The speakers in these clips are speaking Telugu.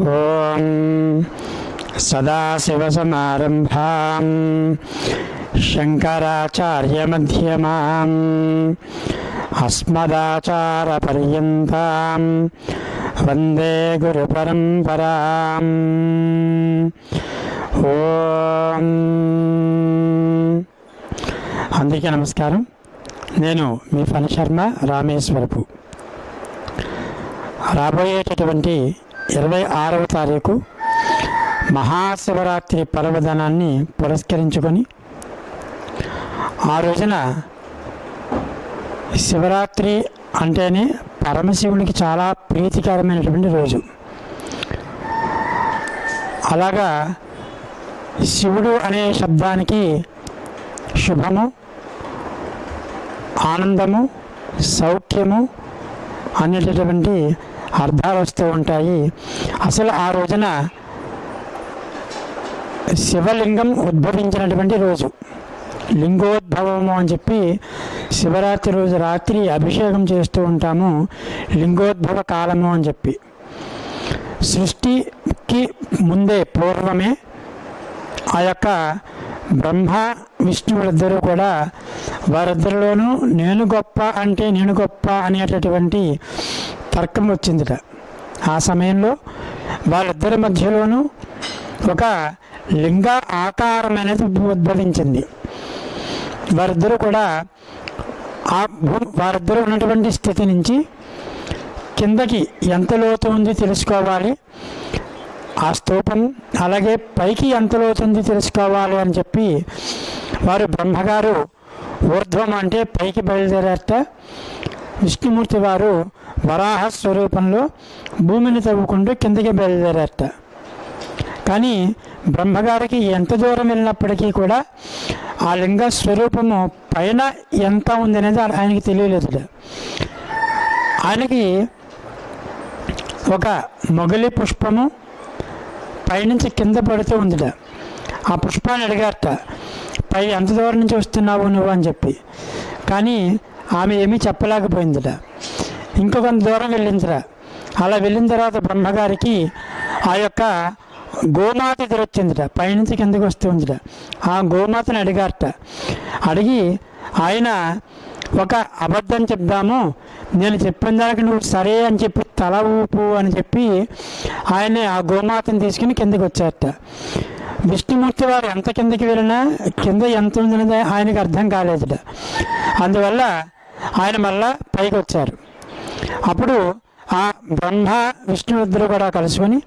ॐ सदाशिवसमारम्भां शङ्कराचार्यमध्यमाम् अस्मदाचारपर्यन्तां वन्दे गुरुपरम्पराम् ఓం అందరికీ నమస్కారం నేను మీ ఫణ శర్మ రామేశ్వరపు రాబోయేటటువంటి ఇరవై ఆరవ తారీఖు మహాశివరాత్రి పర్వదనాన్ని పురస్కరించుకొని ఆ రోజున శివరాత్రి అంటేనే పరమశివునికి చాలా ప్రీతికరమైనటువంటి రోజు. అలాగా శివుడు అనే శబ్దానికి శుభము ఆనందము సౌఖ్యము అనేటటువంటి అర్థాలు వస్తూ ఉంటాయి. అసలు ఆ రోజున శివలింగం ఉద్భవించినటువంటి రోజు. లింగోద్భవము అని చెప్పి శివరాత్రి రోజు రాత్రి అభిషేకం చేస్తూ ఉంటాము. లింగోద్భవ కాలము అని చెప్పి. సృష్టికి ముందే పూర్వమే ఆ యొక్క బ్రహ్మ విష్ణువులిద్దరూ కూడా వారిద్దరిలోనూ నేను గొప్ప అంటే నేను గొప్ప అనేటటువంటి తర్కం వచ్చిందిట. ఆ సమయంలో వాళ్ళిద్దరి మధ్యలోనూ ఒక లింగ ఆకారం అనేది ఉద్భవించింది. వారిద్దరూ కూడా ఆ వారిద్దరూ ఉన్నటువంటి స్థితి నుంచి కిందకి ఎంత లోతు ఉంది తెలుసుకోవాలి. ఆ స్తూపం అలాగే పైకి ఎంత లోతుంది తెలుసుకోవాలి అని చెప్పి వారు బ్రహ్మగారు ఊర్ధ్వం అంటే పైకి బయలుదేరేట విష్ణుమూర్తి వారు వరాహ స్వరూపంలో భూమిని తవ్వుకుంటూ కిందకి బయలుదేరేట కానీ బ్రహ్మగారికి ఎంత దూరం వెళ్ళినప్పటికీ కూడా ఆ లింగ స్వరూపము పైన ఎంత ఉంది అనేది ఆయనకి తెలియలేదు. ఆయనకి ఒక మొగలి పుష్పము పైనుంచి కింద పడుతూ ఉందిట. ఆ పుష్పాన్ని అడిగారట పై ఎంత దూరం నుంచి వస్తున్నావు నువ్వు? అని చెప్పి. కానీ ఆమె ఏమీ చెప్పలేకపోయిందిట. ఇంకొంత దూరం వెళ్ళిందిరా. అలా వెళ్ళిన తర్వాత బ్రహ్మగారికి ఆ యొక్క గోమాత ఎదురొచ్చిందిట. పైనుంచి కిందకి వస్తుందిట ఆ గోమాతని అడిగారట. అడిగి ఆయన ఒక అబద్ధం చెప్దాము. నేను చెప్పిన దానికి నువ్వు సరే అని చెప్పి తల ఊపు అని చెప్పి ఆయన ఆ గోమాతను తీసుకుని కిందకి వచ్చారట. విష్ణుమూర్తి వారు ఎంత కిందకి వెళ్ళినా కింద ఎంత ఉందనేది ఆయనకు అర్థం కాలేదుట. అందువల్ల ఆయన మళ్ళా పైకి వచ్చారు. అప్పుడు ఆ బ్రహ్మ విష్ణువుద్దరు కూడా కలుసుకొని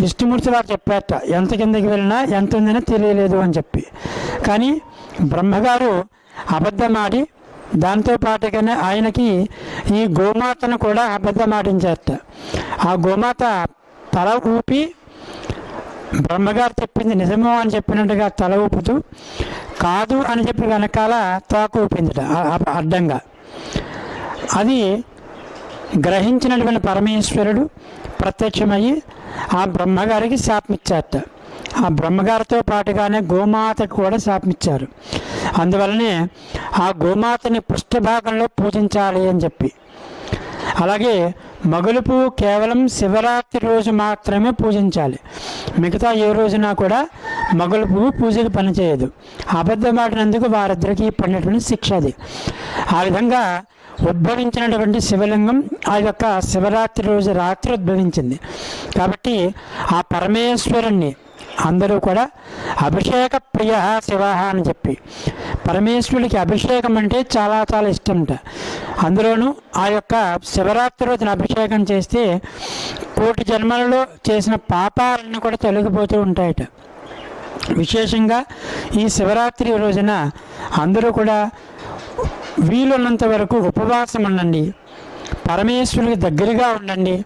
విష్ణుమూర్తి వారు చెప్పారట ఎంత కిందకి వెళ్ళినా ఎంత ఉందని తెలియలేదు అని చెప్పి. కానీ బ్రహ్మగారు అబద్ధమాడి దాంతో పాటుగానే ఆయనకి ఈ గోమాతను కూడా అబద్ధమాడించారట ఆ గోమాత తల ఊపి బ్రహ్మగారు చెప్పింది నిజమో అని చెప్పినట్టుగా తల ఊపుతూ కాదు అని చెప్పి వెనకాల తోక ఊపిందిట అడ్డంగా. అది గ్రహించినటువంటి పరమేశ్వరుడు ప్రత్యక్షమయ్యి ఆ బ్రహ్మగారికి శాపమిచ్చారట. ఆ బ్రహ్మగారితో పాటుగానే గోమాతకు కూడా శాపమిచ్చారు. అందువలనే ఆ గోమాతని పృష్ఠభాగంలో పూజించాలి అని చెప్పి. అలాగే మగులుపు కేవలం శివరాత్రి రోజు మాత్రమే పూజించాలి. మిగతా ఏ రోజున కూడా మగులుపు పూజకి పనిచేయదు. అబద్ధమాడినందుకు వారిద్దరికీ పడినటువంటి శిక్ష అది. ఆ విధంగా ఉద్భవించినటువంటి శివలింగం ఆ యొక్క శివరాత్రి రోజు రాత్రి ఉద్భవించింది. కాబట్టి ఆ పరమేశ్వరుణ్ణి అందరూ కూడా అభిషేక ప్రియ శివ అని చెప్పి. పరమేశ్వరుడికి అభిషేకం అంటే చాలా చాలా ఇష్టంట. అందులోనూ ఆ యొక్క శివరాత్రి రోజున అభిషేకం చేస్తే కోటి జన్మలలో చేసిన పాపాలన్నీ కూడా తొలగిపోతూ ఉంటాయట. విశేషంగా ఈ శివరాత్రి రోజున అందరూ కూడా వీలున్నంత వరకు ఉపవాసం ఉండండి. పరమేశ్వరునికి దగ్గరగా ఉండండి.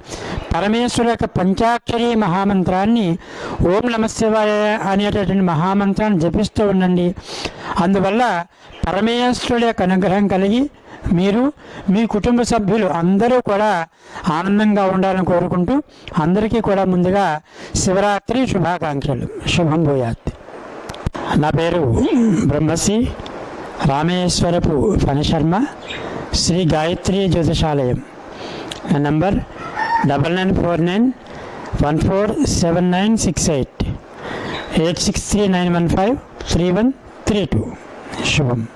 పరమేశ్వరు యొక్క పంచాక్షరి మహామంత్రాన్ని ఓం నమశివాయ అనేటటువంటి మహామంత్రాన్ని జపిస్తూ ఉండండి. అందువల్ల పరమేశ్వరుడు యొక్క అనుగ్రహం కలిగి మీరు మీ కుటుంబ సభ్యులు అందరూ కూడా ఆనందంగా ఉండాలని కోరుకుంటూ అందరికీ కూడా ముందుగా శివరాత్రి శుభాకాంక్షలు. శుభం భూయాత్. నా పేరు Brahmasri Rameswarapu Phanisharma Shri Gayatri Jyotishalayam. Number double nine four nine one four seven nine six eight eight six three nine one five three one three two. శుభం.